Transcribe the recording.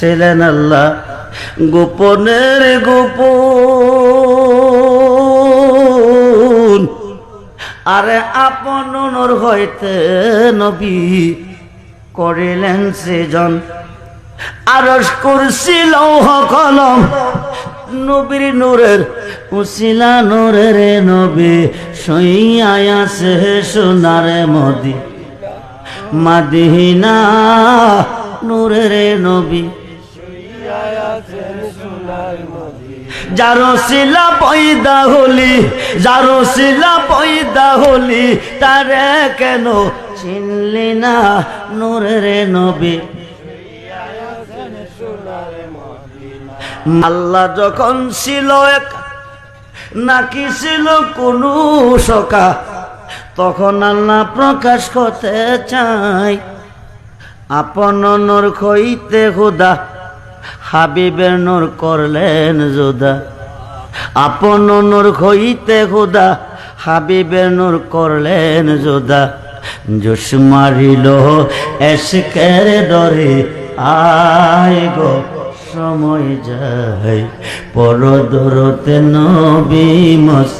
ছিলেন আল্লাহ। গোপনের গোপন। আরে আপন নূর হইতে নবী করিলেন সৃজন। আরস করছিল কলম। নবীর নূরের উসিলা নূরের নবী সইয়াছে সোনারে মদি। মাদিনা নূরের নবী। যারো শিলা পয়দা হলি, যারো শিলা পয়দা হলি, তারে কেন চিনলি না নূরের নবী? আল্লাহ যখন ছিল এক, নাকি ছিল কোন সকা তখন আল্লাহ প্রকাশ করতে চাই আপন নূর খইতে খুদা হাবিবের নূর করলেন যোদা, আপন নূর খইতে খুদা হাবিবের নূর করলেন যোদা। জোশ মারিল এসকের ডরে, আয় গো সময় যায় পর দরতে নবী মস্ত